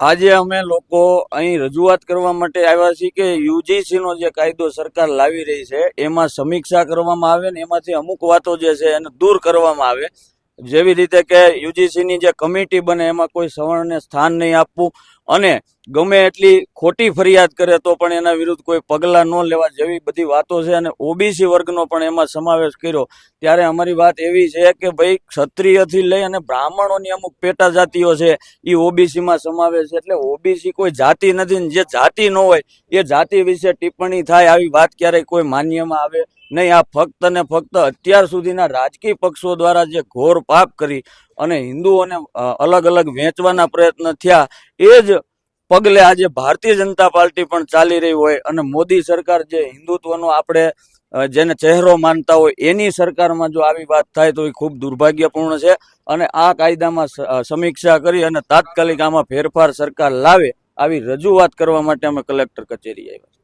આજે અમે લોકો અહીં રજૂઆત કરવા માટે આવ્યા છીએ કે યુજીસી નો જે કાયદો સરકાર લાવી રહી છે, એમાં સમીક્ષા કરવામાં આવે ને એમાંથી અમુક વાતો જે છે એને દૂર કરવામાં આવે. જેવી રીતે કે યુજીસી ની જે કમિટી બને, એમાં કોઈ સવર્ણને સ્થાન નહીં આપવું. અને ગમે એટલી ખોટી ફરિયાદ કરે તો પણ એના વિરુદ્ધ કોઈ પગલાં ન લેવા જેવી બધી વાતો છે. અને ઓબીસી વર્ગનો પણ એમાં સમાવેશ કર્યો. ત્યારે અમારી વાત એવી છે કે ભાઈ ક્ષત્રિયથી લઈ અને બ્રાહ્મણોની અમુક પેટા જાતિઓ છે એ ઓબીસીમાં સમાવેશ એટલે ઓબીસી કોઈ જાતિ નથી જે જાતિ ન હોય, એ જાતિ વિશે ટિપ્પણી થાય આવી વાત ક્યારેય કોઈ માન્યમાં આવે નહીં. આ ફક્ત ને ફક્ત અત્યાર સુધીના રાજકીય પક્ષો દ્વારા જે ઘોર પાપ કરી અને હિન્દુઓને અલગ અલગ વેચવાના પ્રયત્ન થયા. એ જ પગલે આજે ભારતીય જનતા પાર્ટી પણ ચાલી રહી હોય અને મોદી સરકાર જે હિન્દુત્વનો આપણે જેને ચહેરો માનતા હોય એની સરકારમાં જો આવી વાત થાય તો એ ખૂબ દુર્ભાગ્યપૂર્ણ છે. અને આ કાયદામાં સમીક્ષા કરી અને તાત્કાલિક આમાં ફેરફાર સરકાર લાવે, આવી રજૂઆત કરવા માટે અમે કલેક્ટર કચેરી આવ્યા